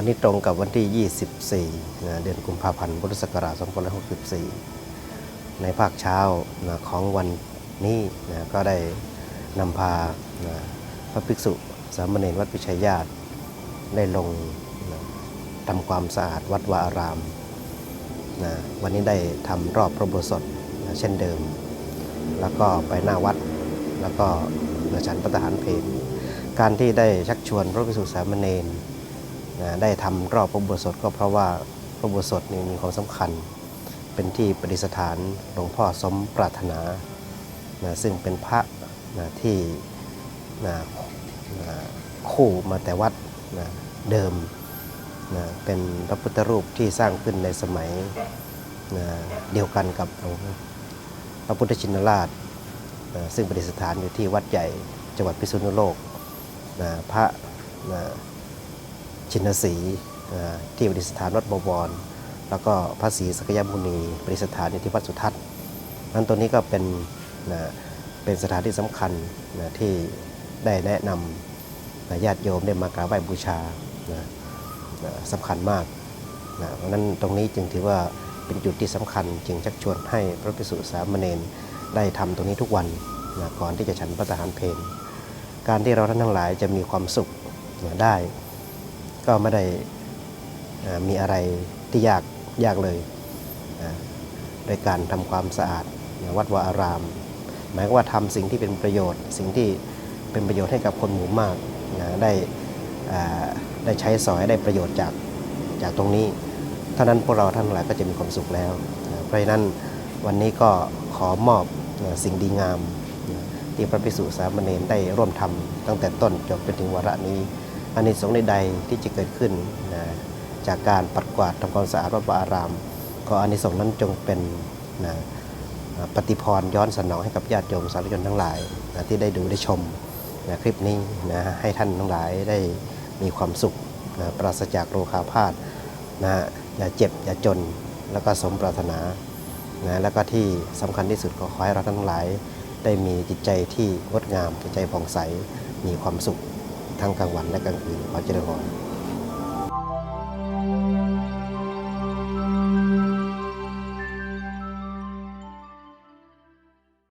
ันนี้ตรงกับวันที่ 24นะเดือนกุมภาพันธ์พุทธศักราช2564 ในภาคเช้านะของวันนี้นะก็ได้นำพานะพระภิกษุสามเณรวัดพิชัยญาติ ได้ลงนะทำความสะอาดวัดวาอารามนะวันนี้ได้ทำรอบพระโบสถนะเช่นเดิม แล้วก็ไปหน้าวัด แล้วก็นะฉันประทหารเพลการที่ได้ชักชวนพระภิกษุสามเณร นะได้ทำรอบพระอุโบสถก็เพราะว่าพระอุโบสถนี้มีความสำคัญ เป็นที่ประดิษฐานหลวงพ่อสมปรารถนานะซึ่งเป็นพระนะที่นะนะคู่มาแต่วัดนะเดิมนะเป็นพระพุทธรูปที่สร้างขึ้นในสมัยนะเดียวกันกับหลวงพระพุทธชินราชนะซึ่งประดิษฐานอยู่ที่วัดใหญ่จังหวัดพิษณุโลกนะพระนะ ชินสีที่ประดิษฐานวัดบวร แล้วก็พระศรีสกยมุนีประดิษฐานอยู่ที่วัดสุทัศน์นั้นตัวนี้ก็เป็นนะเป็นสถานที่สำคัญนะที่ได้แนะนำนะญาติโยมได้มากราบไหว้บูชานะนะสำคัญมากนะเพราะนั้นตรงนี้จึงถือว่าเป็นจุดที่สำคัญ จึงชักชวนให้พระภิกษุสามเณรได้ทำตรงนี้ทุกวันนะก่อนที่จะฉันพระทหารเพลการที่เราท่านทั้งหลายจะมีความสุขได้ ก็ไม่ได้มีอะไรที่ยากยากเลยนะโดยการทำความสะอาดวัดวาอาราม หมายว่าทำสิ่งที่เป็นประโยชน์ สิ่งที่เป็นประโยชน์ให้กับคนหมู่มากได้ได้ใช้สอยได้ประโยชน์จากจากตรงนี้เท่านั้นพวกเราท่านหลายก็จะมีความสุขแล้ว เพราะฉะนั้นวันนี้ก็ขอมอบสิ่งดีงาม ที่พระภิกษุสามเณรได้ร่วมทำตั้งแต่ต้นจนจนถึงวาระนี้ อานิสงส์ใดๆที่จะเกิดขึ้นนะจากการปัดกวาดทำความสะอาดวัดวาอาราม ขออานิสงส์นั้นจงเป็นนะปฏิพรย้อนสนองให้กับญาติโยมสาธุชนทั้งหลายนะที่ได้ดูได้ชมนะคลิปนี้นะให้ท่านทั้งหลายได้มีความสุขนะปราศจากโรคาพาธนะอย่าเจ็บอย่าจนแล้วก็สมปรารถนานะแล้วก็ที่สำคัญที่สุดก็ขอให้เราทั้งหลาย ได้มีจิตใจที่งดงามจิตใจผ่องใสมีความสุข ทั้งกลางวันและกลางคืนขอเจริญพร